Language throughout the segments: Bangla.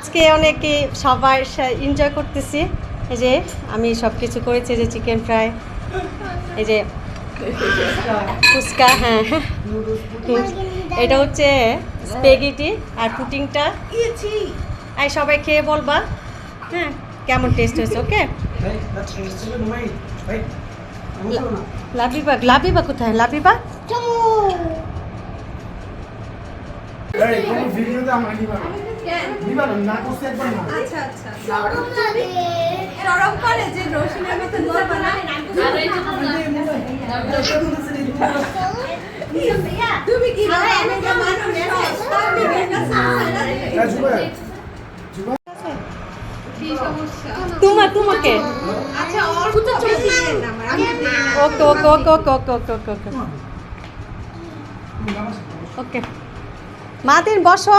আজকে অনেকে সবাই এনজয় করতেছি। এই যে আমি সব কিছু করেছি যে চিকেন ফ্রাই এই যে ফুচকা হ্যাঁ। এটা হচ্ছে স্পেগেটি আর পুটিংটা এই সবাই খেয়ে বলবা হ্যাঁ কেমন টেস্ট হয়েছে ওকে Hey, that's still in তুমি কি আমি হ্যাঁ, জুবাই। কি তোমা তোমাকে? আচ্ছা ওকে ওকে ওকে ওকে ওকে ওকে ওকে ওকে। ওকে মাদিন বসো.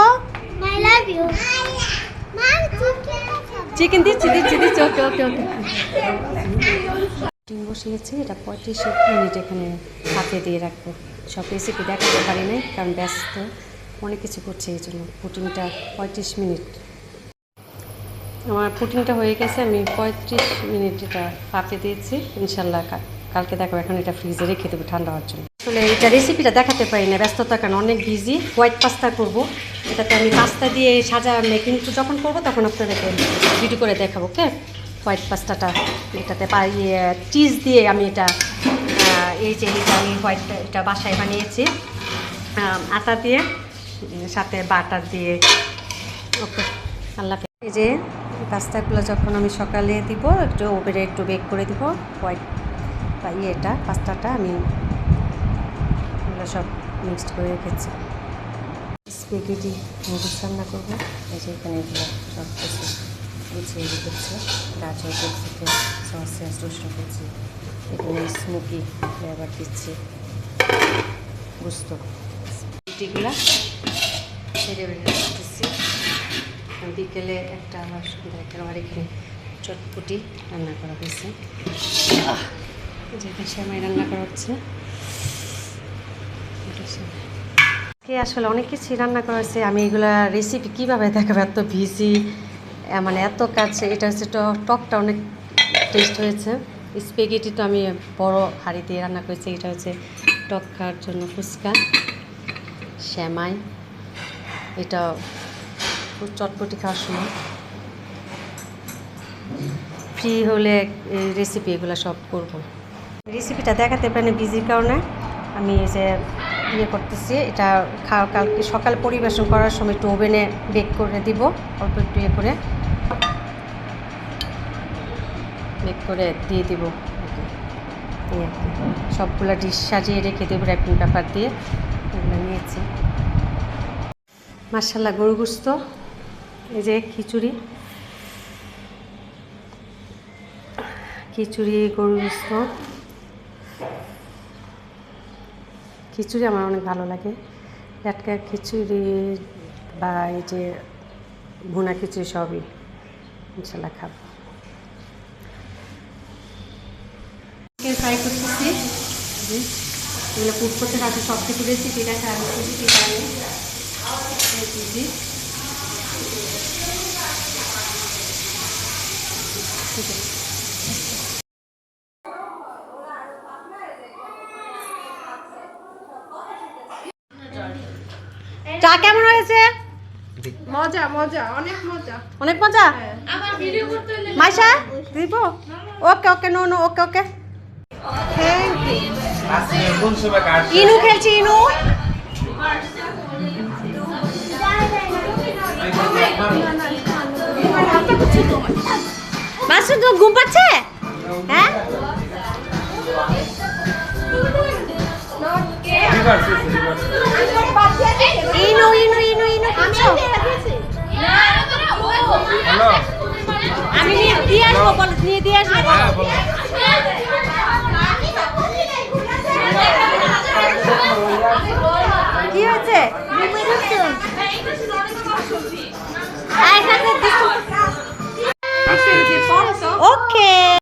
চিকেন দিচ্ছি দিচ্ছি দিচ্ছি ওকে ওকে ওকে। ডিম বসিয়েছি এটা পঁয়ত্রিশ মিনিট এখানে হাতে দিয়ে রাখব। সব রেসিপি দেখাতে পারি নাই কারণ ব্যস্ত। অনেক কিছু করছে এই জন্য পুটিংটা পঁয়ত্রিশ মিনিট। আমার পুটিংটা হয়ে গেছে আমি পঁয়ত্রিশ মিনিট এটা পাপে দিয়েছি। ইনশাল্লাহ কালকে দেখো এখন এটা ফ্রিজে রেখে দেবো ঠান্ডা হওয়ার জন্য। আসলে এটা রেসিপিটা দেখাতে পারি না, ব্যস্ততার কারণে অনেক বিজি হোয়াইট পাস্তা করব। এটাতে আমি পাস্তা দিয়ে সাজা মেকিং যখন করব তখন আপনাদেরকে ভিডিও করে দেখাবো ওকে হোয়াইট পাস্তাটা এটাতে পা ইয়ে চিজ দিয়ে আমি এটা এই যে এটা আমি হোয়াইট এটা বাসায় বানিয়েছি। আটা দিয়ে সাথে বাটার দিয়ে। ওকে আল্লাহ। এই যে পাস্তাগুলো যখন আমি সকালে দিব, একটু ওভেনে একটু বেক করে দিব। হোয়াইট বা ইয়েটা পাস্তাটা আমি এগুলো সব মিক্সড করে রেখেছি। স্পেগেটি নুডলস রান্না করব। এই যে এখানে এগুলো সব কিছু গুছিয়ে রেখেছি। গাজর ক্যাপসিকাম সসেস রসুন কুচি এখানে স্মোকি ফ্লেভার দিচ্ছি। বুঝতো স্পেগেটিগুলো ছেড়ে দিচ্ছি। বিকেলে একটা সন্ধ্যা একটা আমার এখানে চটপটি রান্না করা হয়েছে। যেটা সেমাই রান্না করা হচ্ছে। আজকে আসলে অনেক কিছুই রান্না করা হয়েছে আমি এগুলা রেসিপি কীভাবে দেখাবো? এত ভিজি মানে এত কাছে এটা হচ্ছে টকটা অনেক টেস্ট হয়েছে। স্পেগেটি তো আমি বড় হাঁড়ি দিয়ে রান্না করেছি, এটা হচ্ছে টক খাওয়ার জন্য ফুচকা শ্যামাই এটা চটপটি খাওয়ার সময়। ফ্রি হলে রেসিপি এগুলো সব করব। রেসিপিটা দেখাতে পারি বিজির কারণে। আমি এই যে ইয়ে করতেছি। এটা খাওয়া কালকে সকাল পরিবেশন করার সময় একটু ওভেনে বেক করে দিব, অল্প একটু ইয়ে করে। বেক করে দিয়ে দিব। সবগুলো ডিশ সাজিয়ে রেখে দেবো, র্যাপিং পেপার দিয়ে। এগুলো নিয়েছি। মার্শাল্লাহ গরু গুস্ত, এই যে খিচুড়ি। খিচুড়ি, গরু গুস্ত। খিচুড়ি আমার অনেক ভালো লাগে। লাটকা খিচুড়ি বা এই যে ভুনা খিচুড়ি সবই ইনশাল্লাহ খাব। ফ্রাই করতেছি। এগুলো কুক করতে থাকে সব কিছু রেসিপি দেখা আমি জানি জি। ঠিক আছে। চা কেমন হয়েছে? মজা মজা অনেক মজা। অনেক মজা? আমার ভিডিও করতে হলে মাইশা দিব okay okay no no okay okay. Thank you ইনু খেলছি ইনু? মাসুদ তো ঘুম পাচ্ছে? হ্যাঁ? খাচ্ছো আমি নিয়ে দিয়ে আসব বল নিয়ে দিয়ে আসব। কি হয়েছে